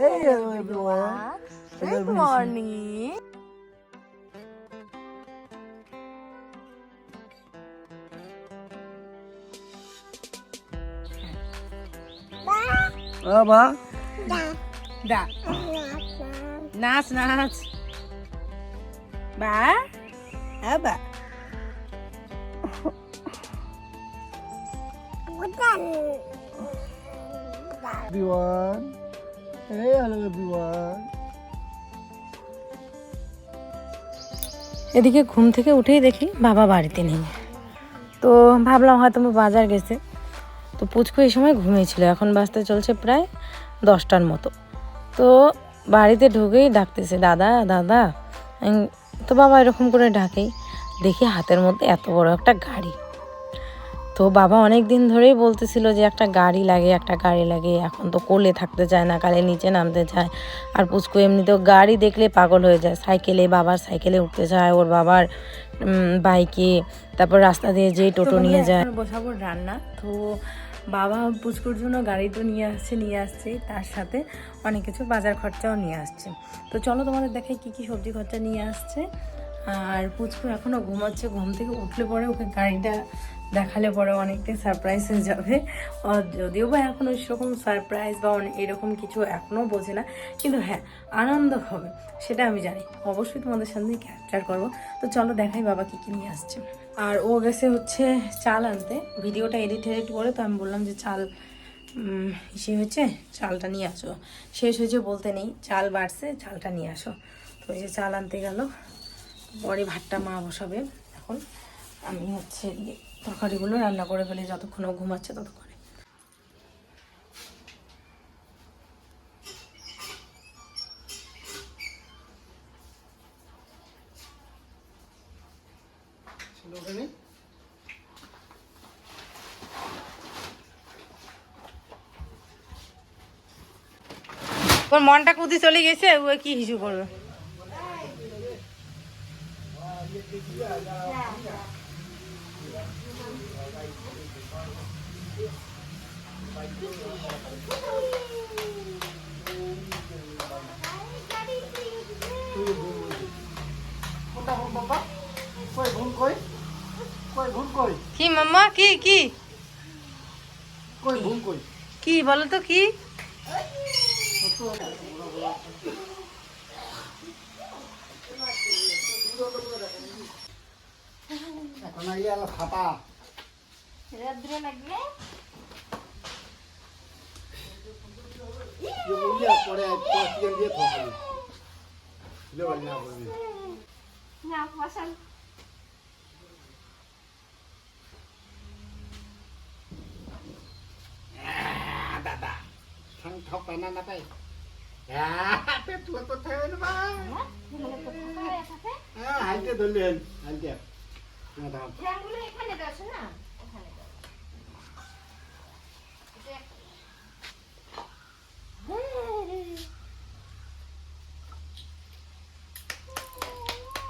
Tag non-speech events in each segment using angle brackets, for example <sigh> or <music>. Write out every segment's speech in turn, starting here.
Hey, hello everyone. Good morning. বাবা Da. নাচ নাচ বা আবা everyone. Hey, hello everyone. এদিকে ঘুম থেকে উঠেই দেখি বাবা বাড়িতে নেই। তো ভাবলাম হয়তো আমি বাজার গেছে। তো পুচকু এই সময় ঘুমিয়েছিল এখন বাজতে চলছে প্রায় দশটার মতো। তো বাড়িতে ঢুকেই ডাকতেছে দাদা দাদা। তো বাবা এরকম করে ডাকেই। দেখি হাতের মধ্যে এত বড় একটা গাড়ি। তো বাবা অনেক দিন ধরেই বলতেছিল যে একটা গাড়ি লাগে একটা গাড়ি লাগে। এখন তো কোলে থাকতে চায় না কালে নিচে নামতে চায়। আর পুচকু এমনিতেও গাড়ি দেখলে পাগল হয়ে যায়। সাইকেলে বাবার সাইকেলে উঠতে চায় ওর বাবার বাইকে। তারপর রাস্তা দিয়ে যেই টোটো নিয়ে যায়। বসাবো রান্না। তো বাবা পুচকুর জন্য গাড়ি তো নিয়ে আসছে নিয়ে আসছে। তার সাথে অনেক কিছু বাজার খরচাও নিয়ে আসছে। তো চলো তোমাদের দেখাই কি কি সবজি খরচা নিয়ে আসছে। আর পুচকু এখনও ঘুমাচ্ছে ঘুম থেকে উঠলে পরে ওকে গাড়িটা দেখালে পরে অনেকটাই সারপ্রাইজ হয়ে যাবে। যদিও বা এখন সেরকম সারপ্রাইজ বা এরকম কিছু এখনও বোঝে না, কিন্তু হ্যাঁ আনন্দ হবে, সেটা আমি জানি। অবশ্যই তোমাদের সামনে ক্যাপচার করব। তো চলো দেখাই বাবা কী কী নিয়ে আসছে। আর ও গেছে হচ্ছে চাল আনতে। ভিডিওটা এডিট এডিট করে তো আমি বললাম যে চাল ইসে হয়েছে চালটা নিয়ে আসো। শেষ হয়েছে বলতে নেই, চাল বাড়ছে, চালটা নিয়ে আসো। তো এই যে চাল আনতে গেল, পরে ভাতটা মা বসাবে। এখন আমি হচ্ছে তরকারিগুলো রান্না করে ফেলি, যতক্ষণ ঘুমাচ্ছে ততক্ষণে। মনটা কুদি চলে গেছে, ও কি হিসু করবে? কি মাম্মা কি কি? কই ঘুম কই কি বলো তো কি? এখন আইয়া খাতা যে বলিয়া পরে প্লাস্টিক দিয়ে থাকবে দিলে বাড়ি না করবি দাদা থাং ঠক পানা না পাই পেট তুলে তো থাকে না হ্যাঁ হাইতে ধরলেন হাইতে না দাম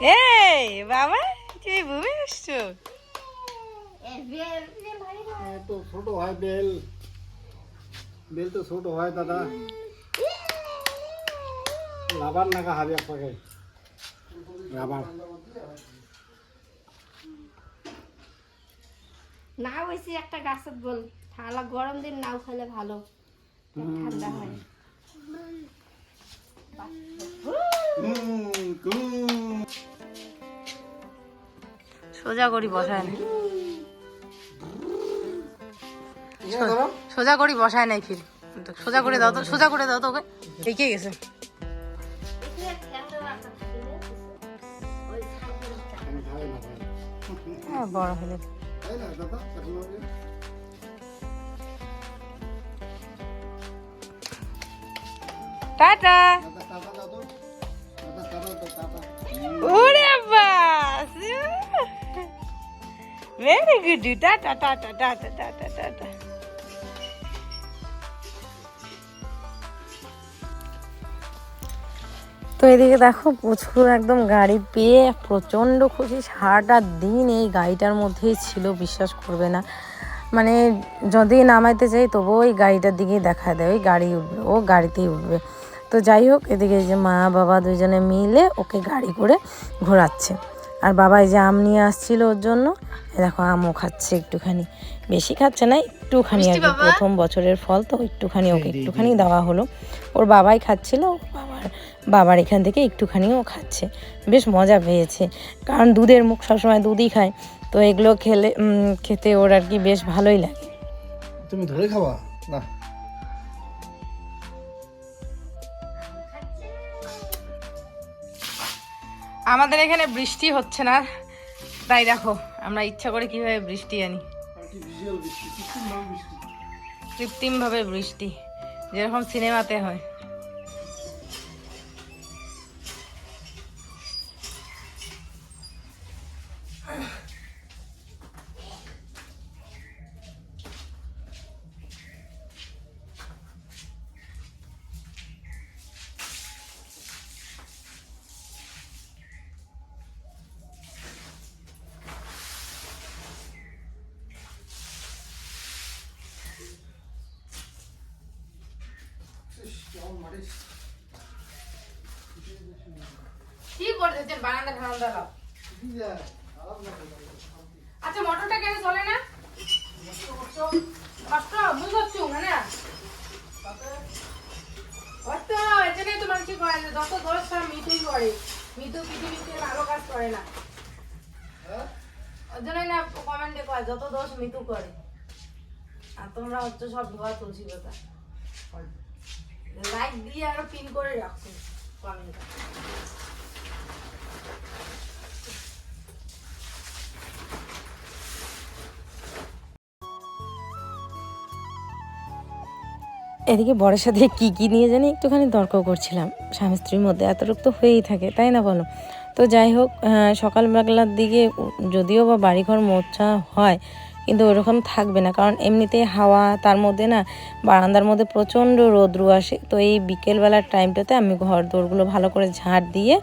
এই বাবা তুই ঘুমে আসছো? তো ছোট হয় বেল। বেল তো ছোট হয় দাদা। রাবার নাকা হাবি পাকে রাবার। নাও হয়েছে একটা গাছের গোল। ঠান্ডা গরম দিন নাও খেলে ভালো। ঠান্ডা হয়। হুম। সোজা করি বসায় নাই। সোজা করি বসায় নাই ফির। সোজা করে দাও তো সোজা করে দাও তো ওকে। দেখিয়ে গেছে। হ্যাঁ বড় হলে। টাটা। দাদা ভেরি গুড টাটা টাটা টাটা টাটা টাটা তো এদিকে দেখো, প্রচুর একদম গাড়ি পেয়ে প্রচণ্ড খুশি। সারাটা দিন এই গাড়িটার মধ্যেই ছিল, বিশ্বাস করবে না। মানে যদি নামাইতে চাই, তবুও ওই গাড়িটার দিকেই দেখা দেয়, ওই গাড়ি উঠবে, ও গাড়িতেই উঠবে। তো যাই হোক, এদিকে যে মা বাবা দুজনে মিলে ওকে গাড়ি করে ঘোরাচ্ছে। আর বাবাই যে আম নিয়ে আসছিল ওর জন্য। দেখো আমও খাচ্ছে একটুখানি। বেশি খাচ্ছে না একটুখানি আর কি প্রথম বছরের ফল তো একটুখানি ওকে একটুখানি দেওয়া হলো। ওর বাবাই খাচ্ছিল ওর বাবার বাবার এখান থেকে একটুখানিও খাচ্ছে। বেশ মজা পেয়েছে কারণ দুধের মুখ সবসময় দুধই খায়। তো এগুলো খেলে খেতে ওর আর কি বেশ ভালোই লাগে। তুমি ধরে খাওয়া না। আমাদের এখানে বৃষ্টি হচ্ছে না। তাই দেখো আমরা ইচ্ছা করে কীভাবে বৃষ্টি আনি। কৃত্রিমভাবে বৃষ্টি যেরকম সিনেমাতে হয়। কি করতেছেন বারান্দা ঠান্ডা লাও আচ্ছা মোটরটা কেন চলে না? কষ্ট বুঝ হচ্ছে না কষ্ট এখানে তো মানুষ করে না। যত দোষ সব মিতুই করে। মিতু পৃথিবীতে ভালো কাজ করে না। ওর জন্যই না কমেন্টে কয় যত দোষ মিতু করে। আর তোমরা হচ্ছে সব ধোয়া তুলসী কথা লাইক দিয়ে আরও পিন করে রাখছো কমেন্টটা এদিকে বরের সাথে কি কি নিয়ে জানি একটুখানি তর্ক করছিলাম। স্বামী স্ত্রীর মধ্যে এতটুকু তো হয়েই থাকে, তাই না বলো? তো যাই হোক সকালবেলার দিকে যদিও বা বাড়িঘর মোছা হয় কিন্তু ওরকম থাকবে না। কারণ এমনিতেই হাওয়া, তার মধ্যে না বারান্দার মধ্যে প্রচণ্ড রোদ্রু আসে। তো এই বিকেলবেলার টাইমটাতে আমি ঘর দোরগুলো ভালো করে ঝাড় দিয়ে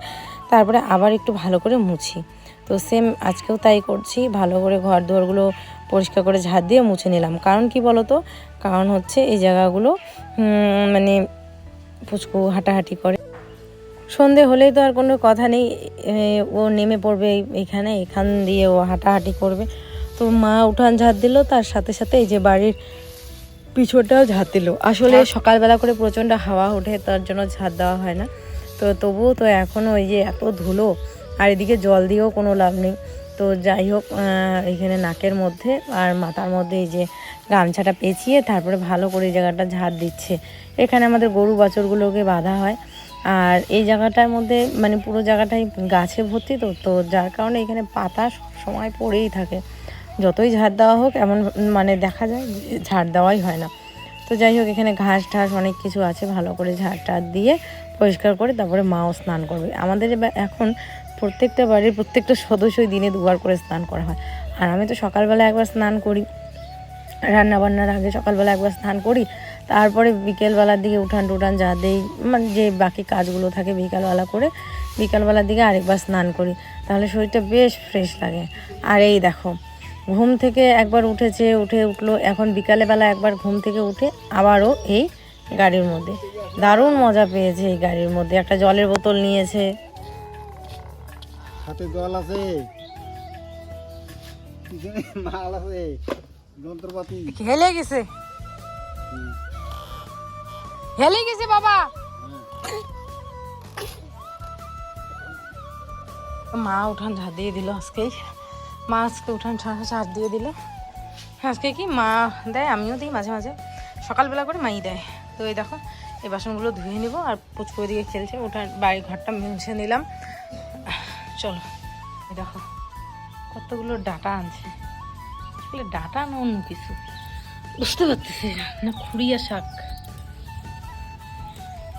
তারপরে আবার একটু ভালো করে মুছি। তো সেম আজকেও তাই করছি। ভালো করে ঘর দুয়ারগুলো পরিষ্কার করে ঝাঁট দিয়ে মুছে নিলাম। কারণ কি বলতো? কারণ হচ্ছে এই জায়গাগুলো মানে পুচকু হাঁটাহাঁটি করে। সন্ধে হলেই তো আর কোনো কথা নেই। ও নেমে পড়বে এইখানে, এখান দিয়ে ও হাঁটাহাঁটি করবে। তো মা উঠান ঝাড় দিল তার সাথে সাথে এই যে বাড়ির পিছনটাও ঝাড় দিল। আসলে সকালবেলা করে প্রচণ্ড হাওয়া ওঠে তার জন্য ঝাড় দেওয়া হয় না। তো তবুও তো এখনও ওই যে এত ধুলো আর এদিকে জল দিয়েও কোনো লাভ নেই। তো যাই হোক এখানে নাকের মধ্যে আর মাথার মধ্যে এই যে গামছাটা পেঁচিয়ে তারপরে ভালো করে এই জায়গাটা ঝাড় দিচ্ছে। এখানে আমাদের গরু বাছরগুলোকে বাঁধা হয়। আর এই জায়গাটার মধ্যে মানে পুরো জায়গাটাই গাছে ভর্তি তো তো যার কারণে এখানে পাতা সময় পড়েই থাকে। যতই ঝাড় দেওয়া হোক, এমন মানে দেখা যায় ঝাড় দেওয়াই হয় না। তো যাই হোক, এখানে ঘাস ঠাস অনেক কিছু আছে, ভালো করে ঝাড় টাড় দিয়ে পরিষ্কার করে তারপরে মাও স্নান করবে। আমাদের এখন প্রত্যেকটা বাড়ির প্রত্যেকটা সদস্যই দিনে দুবার করে স্নান করা হয়। আর আমি তো সকালবেলা একবার স্নান করি রান্না বান্নার আগে সকালবেলা একবার স্নান করি, তারপরে বিকেলবেলার দিকে উঠান টুঠান যা দেই মানে যে বাকি কাজগুলো থাকে বিকালবেলা করে বিকালবেলার দিকে আরেকবার স্নান করি, তাহলে শরীরটা বেশ ফ্রেশ লাগে। আর এই দেখো ঘুম থেকে একবার উঠেছে উঠে উঠল। এখন বিকালবেলা একবার ঘুম থেকে উঠে আবারও এই গাড়ির মধ্যে। দারুণ মজা পেয়েছে এই গাড়ির মধ্যে। একটা জলের বোতল নিয়েছে। হাতে জল আছে। মাল আছে। যন্ত্রপাতি। হেলে গেছে। হেলে গেছে বাবা। মা উঠান ঝাড় দিয়ে দিল আজকেই। মা আজকে উঠান ঝাড় দিয়ে দিল। আজকে কি মা দেয়, আমিও দিই মাঝে মাঝে। সকালবেলা করে মাই দেয়। তো এই দেখো, এই বাসনগুলো ধুয়ে নিব আর পুচকু দিকে খেলছে উঠান বাড়ি ঘরটা মুছে নিলাম। চলো, এই দেখো, কতগুলো ডাটা আনছে। আসলে ডাটা না অন্য কিছু? বুঝতে পারতেছি না খুঁড়িয়া শাক।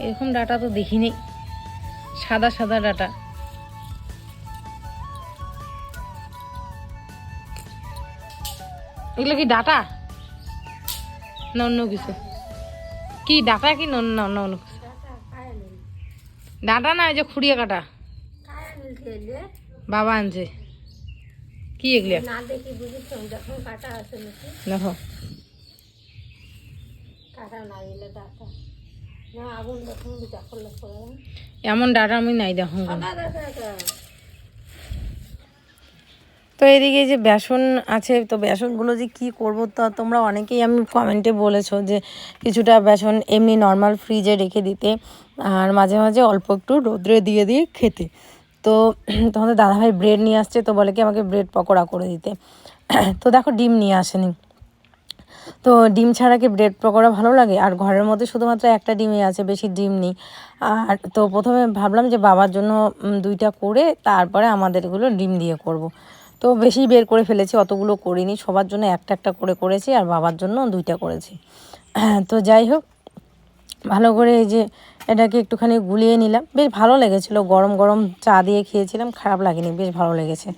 এরকম ডাটা তো দেখিনি। সাদা সাদা ডাটা। এগুলো কি ডাটা? না অন্য কিছু। কি ডাটা কি? না অন্য অন্য কিছু। ডাটা না ওই যে খুঁড়িয়া কাটা। বাবা আনছে। কি এগুলো? দেখি এমন ডাটা আমি নাই দেখো। তো এদিকে যে বেসন আছে, তো বেসনগুলো যে কি করব তো তোমরা অনেকেই আমি কমেন্টে বলেছ যে কিছুটা বেসন এমনি নর্মাল ফ্রিজে রেখে দিতে আর মাঝে মাঝে অল্প একটু রোদ্রে দিয়ে দিয়ে খেতে। তো তোমাদের দাদাভাই ব্রেড নিয়ে আসছে, তো বলে কি আমাকে ব্রেড পকোড়া করে দিতে। তো দেখো ডিম নিয়ে আসেনি। তো ডিম ছাড়া কি ব্রেড পকোড়া ভালো লাগে? আর ঘরের মধ্যে শুধুমাত্র একটা ডিমই আছে, বেশি ডিম নেই। আর তো প্রথমে ভাবলাম যে বাবার জন্য দুইটা করে তারপরে আমাদেরগুলো ডিম দিয়ে করব। তো বেশি বের করে ফেলেছি, অতগুলো করিনি। সবার জন্য একটা একটা করে করেছি আর বাবার জন্য দুইটা করেছি। <clears throat> তো যাই হোক, ভালো করে এই যে এটাকে একটুখানি গুলিয়ে নিলাম। বেশ ভালো লেগেছিলো, গরম গরম চা দিয়ে খেয়েছিলাম, খারাপ লাগেনি, বেশ ভালো লেগেছে।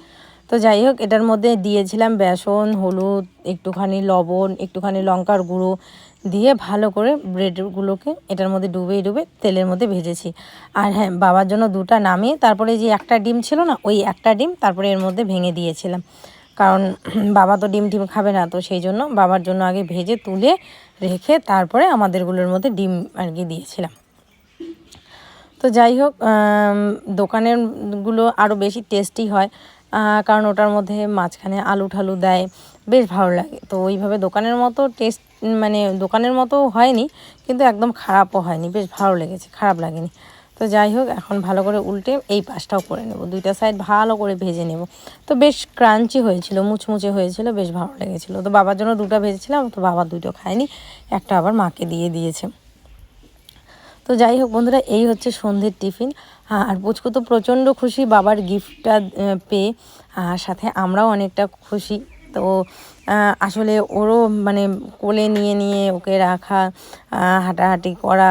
তো যাই হোক, এটার মধ্যে দিয়েছিলাম বেসন, হলুদ, একটুখানি লবণ, একটুখানি লঙ্কার গুঁড়ো দিয়ে ভালো করে ব্রেডগুলোকে এটার মধ্যে ডুবে ডুবে তেলের মধ্যে ভেজেছি। আর হ্যাঁ বাবার জন্য দুটা নামিয়ে তারপরে যে একটা ডিম ছিল না, ওই একটা ডিম তারপরে এর মধ্যে ভেঙে দিয়েছিলাম। কারণ বাবা তো ডিম টিম খাবে না, তো সেই জন্য বাবার জন্য আগে ভেজে তুলে রেখে তারপরে আমাদেরগুলোর মধ্যে ডিম আর কি দিয়েছিলাম। তো যাই হোক দোকানেরগুলো আরও বেশি টেস্টি হয়। কারণ ওটার মধ্যে মাঝখানে আলু ঠালু দেয়, বেশ ভালো লাগে। তো ওইভাবে দোকানের মতো টেস্ট মানে দোকানের মতো হয়নি, কিন্তু একদম খারাপও হয়নি, বেশ ভালো লেগেছে, খারাপ লাগেনি। তো যাই হোক, এখন ভালো করে উল্টে এই পাশটাও করে নেব, দুইটা সাইড ভালো করে ভেজে নেব। তো বেশ ক্রাঞ্চি হয়েছিল, মুচমুচে হয়েছিল, বেশ ভালো লেগেছিলো। তো বাবার জন্য দুটো ভেজেছিলাম, তো বাবা দুটো খায়নি, একটা আবার মাকে দিয়ে দিয়েছে। তো যাই হোক বন্ধুরা, এই হচ্ছে সন্ধ্যের টিফিন। আর পুচকু তো প্রচণ্ড খুশি বাবার গিফটটা পেয়ে, আর সাথে আমরাও অনেকটা খুশি। তো আসলে ওরও মানে কোলে নিয়ে নিয়ে ওকে রাখা হাঁটাহাঁটি করা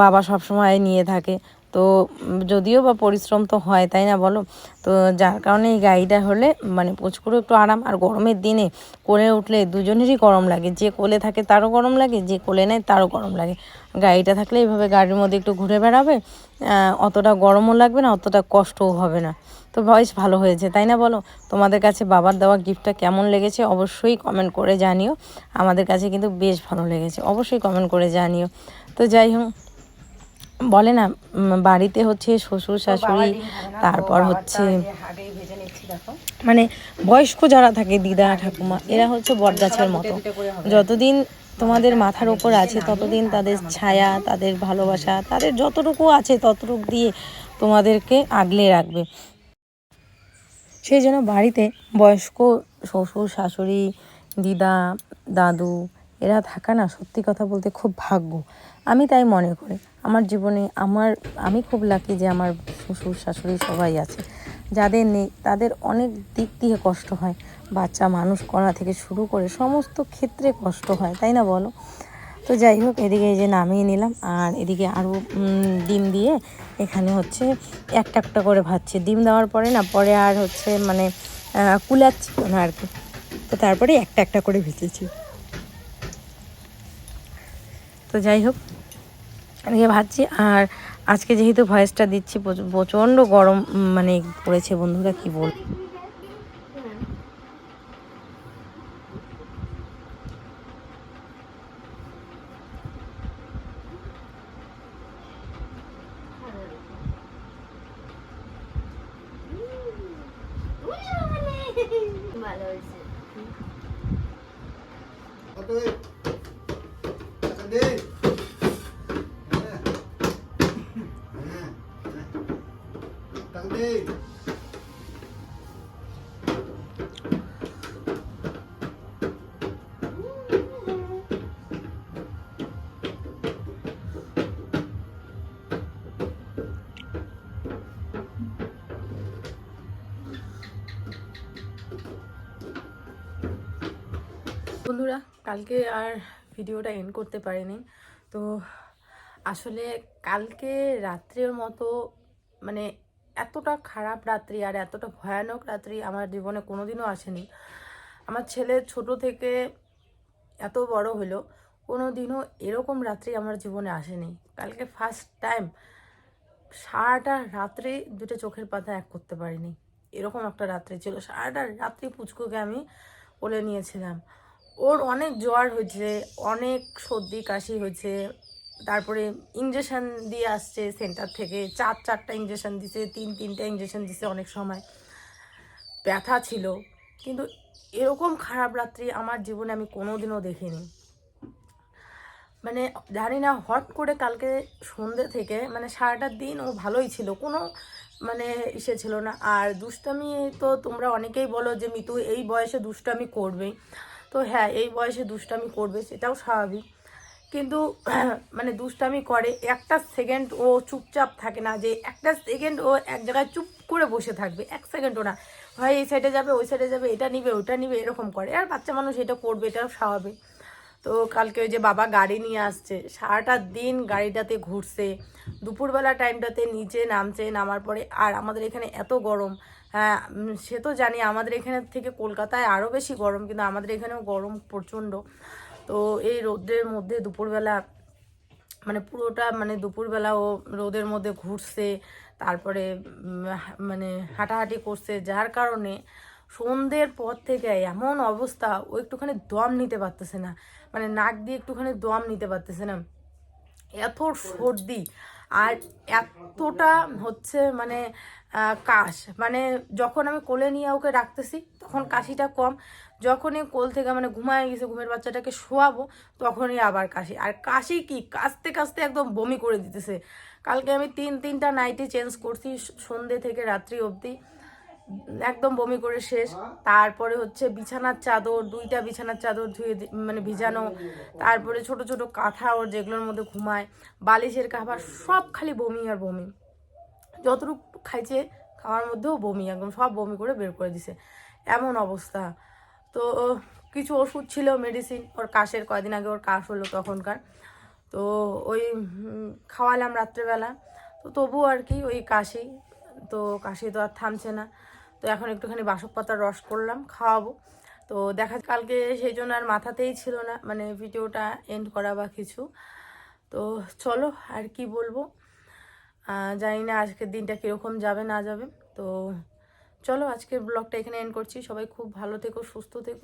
বাবা সব সময় নিয়ে থাকে। তো যদিও বা পরিশ্রম তো হয়, তাই না বলো? তো যার কারণে এই গাড়িটা হলে মানে পুচকুরও একটু আরাম, আর গরমের দিনে কোলে উঠলে দুজনেরই গরম লাগে। যে কোলে থাকে তারও গরম লাগে, যে কোলে নেয় তারও গরম লাগে। গাড়িটা থাকলে এইভাবে গাড়ির মধ্যে একটু ঘুরে বেড়াবে অতটা গরমও লাগবে না, অতটা কষ্টও হবে না। তো ভয়েস ভালো হয়েছে, তাই না বলো? তোমাদের কাছে বাবার দেওয়া গিফটটা কেমন লেগেছে অবশ্যই কমেন্ট করে জানিও। আমাদের কাছে কিন্তু বেশ ভালো লেগেছে, অবশ্যই কমেন্ট করে জানিও। তো যাই হোক বলে না বাড়িতে হচ্ছে শ্বশুর শাশুড়ি তারপর হচ্ছে মানে বয়স্ক যারা থাকে দিদা ঠাকুমা এরা হচ্ছে বটগাছের মতো। যতদিন তোমাদের মাথার ওপর আছে ততদিন তাদের ছায়া তাদের ভালোবাসা তাদের যতটুকু আছে ততটুকু দিয়ে তোমাদেরকে আগলে রাখবে। সেই জন্য বাড়িতে বয়স্ক শ্বশুর শাশুড়ি দিদা দাদু এরা থাকা না সত্যি কথা বলতে খুব ভাগ্য। আমি তাই মনে করি। আমার জীবনে আমার, আমি খুব লাকি যে আমার শ্বশুর শাশুড়ি সবাই আছে। যাদের নেই, তাদের অনেক দিক দিয়ে কষ্ট হয়। বাচ্চা মানুষ করা থেকে শুরু করে সমস্ত ক্ষেত্রে কষ্ট হয়, তাই না বলো? তো যাই হোক, এদিকে এই যে নামিয়ে নিলাম। আর এদিকে আরও ডিম দিয়ে এখানে হচ্ছে একটা একটা করে ভাজছে। ডিম দেওয়ার পরে না, পরে আর হচ্ছে মানে কুলাচ্ছি না আর কি। তো তারপরে একটা একটা করে ভেজেছি। তো যাই হোক এদিকে ভাজছি আর আজকে যেহেতু ভয়েসটা দিচ্ছি প্রচ- প্রচণ্ড গরম মানে পড়েছে বন্ধুরা, কি বল বন্ধুরা, কালকে আর ভিডিওটা এন্ড করতে পারিনি। তো আসলে কালকে রাত্রের মতো মানে এতটা খারাপ রাত্রি আর এতটা ভয়ানক রাত্রি আমার জীবনে কোনোদিনও আসেনি। আমার ছেলে ছোট থেকে এত বড় হলো কোনো দিনও এরকম রাত্রি আমার জীবনে আসেনি। কালকে ফার্স্ট টাইম সারাটা রাত্রে দুটো চোখের পাতা এক করতে পারিনি। এরকম একটা রাত্রি ছিল, সারাটা রাত্রি পুচকুকে আমি কোলে নিয়েছিলাম। ওর অনেক জ্বর হয়েছে, অনেক সর্দি কাশি হয়েছে, তারপরে ইঞ্জেকশন দিয়ে আসছে সেন্টার থেকে, চার চারটা ইঞ্জেকশন দিছে, তিন তিনটা ইঞ্জেকশন দিছে অনেক সময়। ব্যথা ছিল, কিন্তু এরকম খারাপ রাত্রি আমার জীবনে আমি কোনোদিনও দেখিনি। মানে জানি না হট করে কালকে সন্ধ্যে থেকে মানে সারাটা দিন ও ভালোই ছিল, কোনো মানে ইসে ছিল না। আর দুষ্টামি তো তোমরা অনেকেই বলো যে, মিতু, এই বয়সে দুষ্টামি করবেই। তো হ্যাঁ এই বয়সে দুষ্টামি করবে, সেটাও স্বাভাবিক। কিন্তু <clears throat> মানে দুষ্টামি করে, একটা সেকেন্ড ও চুপচাপ থাকে না যে, একটা সেকেন্ড ও এক জায়গায় চুপ করে বসে থাকবে, এক সেকেন্ডও না। হয় এই সাইডে যাবে, ওই সাইডে যাবে, এটা নিবে, ওটা নিবে, এরকম করে। আর বাচ্চা মানুষ এটা করবে, এটাও স্বাভাবিক। তো কালকে ওই যে বাবা গাড়ি নিয়ে আসছে। সারাটা দিন গাড়িটাতে ঘুরছে। দুপুরবেলা টাইমটাতে নিচে নামছে, নামার পরে আর আমাদের এখানে এত গরম। হ্যাঁ সে তো জানি আমাদের এখানে থেকে কলকাতায় আরও বেশি গরম, কিন্তু আমাদের এখানেও গরম প্রচণ্ড। তো এই রোদ্রের মধ্যে দুপুরবেলা মানে পুরোটা মানে দুপুরবেলা ও রোদের মধ্যে ঘুরছে, তারপরে মানে হাঁটাহাঁটি করছে, যার কারণে সন্ধ্যের পর থেকে এমন অবস্থা, ও একটুখানি দম নিতে পারতেছে না। মানে নাক দিয়ে একটুখানি দম নিতে পারতেছে না। এত সর্দি আর এতটা হচ্ছে মানে কাশ। মানে যখন আমি কোলে নিয়ে ওকে রাখতেছি, তখন কাশিটা কম। যখনই কোল থেকে মানে ঘুমায় গেছে, ঘুমের বাচ্চাটাকে শোয়াবো, তখনই আবার কাশি। আর কাশি কি? কাশতে কাশতে একদম বমি করে দিতেছে। কালকে আমি তিন, তিনটা নাইটে চেঞ্জ করছি সন্ধ্যে থেকে রাত্রি অবধি। একদম বমি করে শেষ। তারপরে হচ্ছে বিছানার চাদর, দুইটা বিছানার চাদর ধুয়ে মানে ভিজানো। তারপরে ছোট ছোট কাঁথা ওর যেগুলোর মধ্যে ঘুমায়। বালিশের কাভার সব খালি বমি আর বমি। যতটুকু খাইছে, খাওয়ার মধ্যেও বমি, একদম সব বমি করে বের করে দিছে। এমন অবস্থা। তো কিছু ওষুধ ছিল মেডিসিন ওর কাশের কয়দিন আগে ওর কাশ হলো তখনকার। তো, ওই খাওয়ালাম রাত্রেবেলা। তো তবু আর কি, ওই কাশি। তো কাশি তো আর থামছে না। তো এখন একটুখানি বাসক পাতার রস করলাম, খাওয়াবো। তো দেখা কালকে সেই জন্য আর মাথাতেই ছিল না মানে ভিডিওটা এন্ড করা বা কিছু। তো চলো, আর কি বলব? জানি না আজকের দিনটা কীরকম যাবে, না যাবে। তো চলো, আজকের ব্লগটা এখানে এন্ড করছি। সবাই খুব ভালো থেকো, সুস্থ থেকো।